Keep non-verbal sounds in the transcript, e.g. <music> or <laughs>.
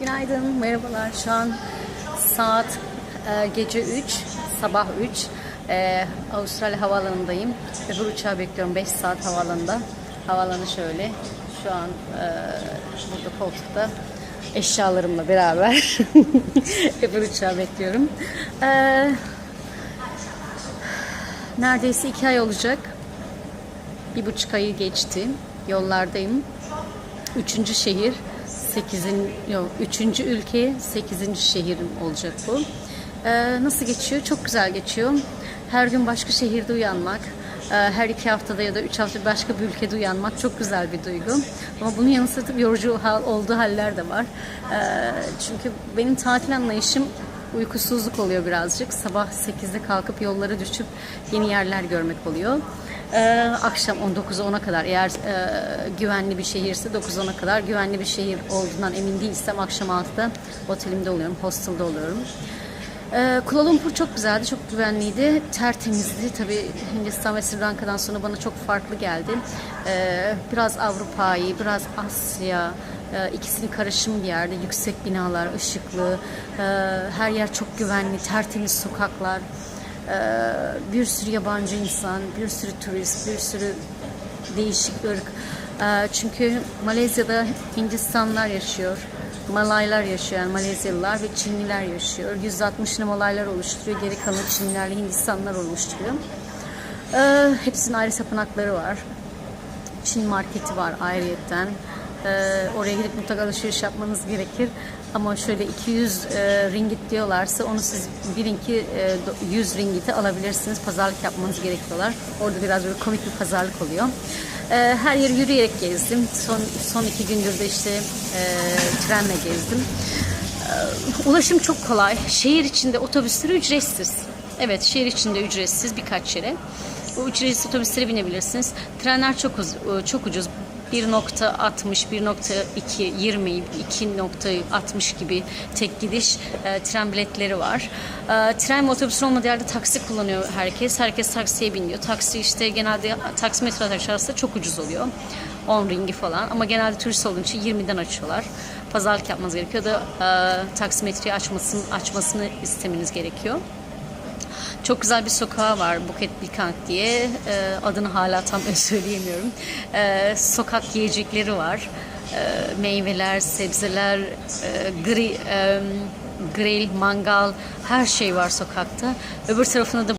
Günaydın, merhabalar. Şu an saat e, gece 3, sabah 3. E, Avustralya havaalanındayım. Öbür uçağı bekliyorum 5 saat havaalanında. Havaalanı şöyle. Şu an e, burada koltukta eşyalarımla beraber <laughs> öbür uçağı bekliyorum. E, neredeyse 2 ay olacak. Bir buçuk ayı geçti. Yollardayım. Üçüncü şehir, sekizin, yok, üçüncü ülke, sekizinci şehrim olacak bu. Ee, nasıl geçiyor? Çok güzel geçiyor. Her gün başka şehirde uyanmak, e, her iki haftada ya da üç haftada başka bir ülkede uyanmak çok güzel bir duygu. Ama bunun yanı yorucu hal, olduğu haller de var. Ee, çünkü benim tatil anlayışım uykusuzluk oluyor birazcık. Sabah 8'de kalkıp yollara düşüp yeni yerler görmek oluyor. Ee, akşam 19'a 10'a kadar eğer e, güvenli bir şehirse 9-10'a kadar güvenli bir şehir olduğundan emin değilsem akşam 6'da otelimde oluyorum, hostelda oluyorum. Ee, Kuala Lumpur çok güzeldi, çok güvenliydi, tertemizdi. Tabii Hindistan ve Sri Lanka'dan sonra bana çok farklı geldi. Ee, biraz Avrupa'yı, biraz Asya, e, ikisinin karışımı bir yerde. Yüksek binalar, ışıklı, e, her yer çok güvenli, tertemiz sokaklar. Ee, bir sürü yabancı insan, bir sürü turist, bir sürü değişik ırk. Ee, çünkü Malezya'da Hindistanlar yaşıyor, Malaylar yaşıyor, yani Malezyalılar ve Çinliler yaşıyor. %60'ını Malaylar oluşturuyor, geri kalanı Çinlilerle Hindistanlar oluşturuyor. Ee, hepsinin ayrı tapınakları var. Çin marketi var ayrıyetten. Ee, oraya gidip mutlaka alışveriş yapmanız gerekir. Ama şöyle 200 e, ringgit diyorlarsa onu siz bilin ki e, 100 ringgite alabilirsiniz. Pazarlık yapmanız gerekiyorlar. Orada biraz böyle komik bir pazarlık oluyor. Ee, her yeri yürüyerek gezdim. Son son iki gündür de işte e, trenle gezdim. Ee, Ulaşım çok kolay. Şehir içinde otobüsleri ücretsiz. Evet, şehir içinde ücretsiz birkaç yere. Bu ücretsiz otobüslere binebilirsiniz. Trenler çok uz- çok ucuz. 1.60, 1.2, 20, 2.60 gibi tek gidiş e, tren biletleri var. E, tren ve otobüs olmadığı yerde taksi kullanıyor herkes. Herkes taksiye biniyor. Taksi işte genelde taksimetre aşağısı çok ucuz oluyor. 10 ringi falan ama genelde turist olduğu için 20'den açıyorlar. Pazarlık yapmanız gerekiyor da e, taksimetreyi açmasını, açmasını istemeniz gerekiyor. Çok güzel bir sokağı var Bukit Bikang diye. Ee, adını hala tam <laughs> söyleyemiyorum. Ee, sokak yiyecekleri var. Ee, meyveler, sebzeler, e, gri, e, grill, mangal her şey var sokakta. Öbür tarafında da